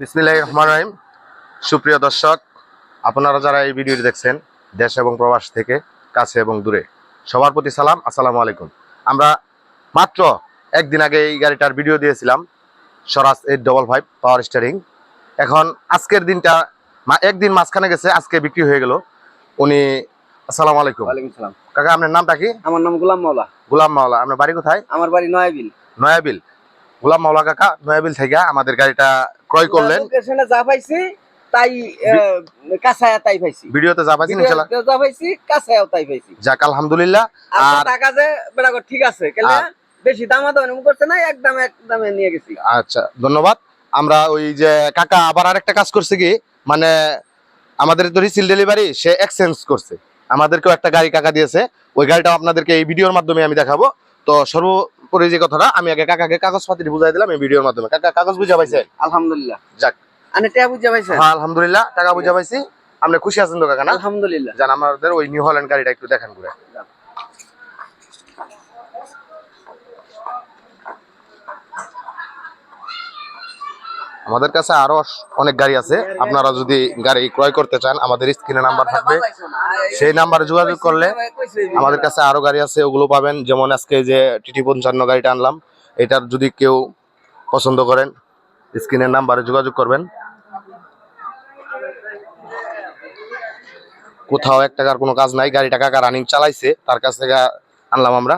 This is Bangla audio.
বিসমিল্লাহির রহমান রহিম। সুপ্রিয় দর্শক আপনারা যারা এই ভিডিওটি দেখছেন দেশ এবং প্রবাস থেকে কাছে এবং দূরে সবার প্রতি সালাম আসসালামু আলাইকুম। আমরা মাত্র একদিন আগে এই গাড়িটার ভিডিও দিয়েছিলাম Swaraj eight double five power steering এখন আজকের দিনটা একদিন মাঝখানে গেছে আজকে বিক্রি হয়ে গেল। উনি আসসালামু আলাইকুম। কাকা আপনার নামটা কি? আমার নাম গোলাম মাওলা। গোলাম মাওলা। আপনার বাড়ি কোথায়? আমার বাড়ি নয়াবিল। নয়াবিল। গোলাম মাওলা কাকা নয়াবিল থেকে আমাদের গাড়িটা ক্রয় করলেন। লোকেশনে যা পাইছি তাই তাই পাইছি। ভিডিওতে যা পাচ্ছেন ইনশাল্লাহ ভিডিওতে যা পাইছি তাই পাইছি। যাক আলহামদুলিল্লাহ। আর টাকা যে ঠিক আছে কেলে বেশি দামা করছে না একদম একদমে নিয়ে গেছি। আচ্ছা ধন্যবাদ। আমরা ওই যে কাকা আবার আরেকটা কাজ করছে কি মানে আমাদের তো রিসিল ডেলিভারি সে এক্সচেঞ্জ করছে। আমাদেরকেও একটা গাড়ি কাকা দিয়েছে। ওই গাড়িটা আপনাদেরকে এই ভিডিওর মাধ্যমে আমি দেখাবো। তো সর্বোপরি যে কথাটা আমি আগে কাকাকে কাগজপাতি বুঝাই দিলাম এই ভিডিওর মাধ্যমে। কাকা কাগজ বুঝা পাইছে? আলহামদুলিল্লাহ। যাক। আমি টাকা বুঝা পাইছেন হ্যাঁ আলহামদুলিল্লাহ টাকা বুঝা পাইছি। আপনি খুশি আছেন তো কাকা না? আলহামদুলিল্লাহ। জান আমাদের ওই নিউ হল্যান্ড গাড়িটা একটু দেখান করে আমাদের কাছে আরও অনেক গাড়ি আছে। আপনারা যদি গাড়ি ক্রয় করতে চান, আমাদের স্ক্রিনে নাম্বার থাকবে। সেই নাম্বারে যোগাযোগ করলে আমাদের কাছে আরও গাড়ি আছে, ওগুলো পাবেন। যেমন আজকে যে টিটি পঞ্চান্ন গাড়িটা আনলাম, এটার যদি কেউ পছন্দ করেন, স্ক্রিনের নাম্বারে যোগাযোগ করবেন। কোথাও এক টাকার কোনো কাজ নাই গাড়ি টাকা রানিং চালাইছে, তার কাছ থেকে আনলাম আমরা।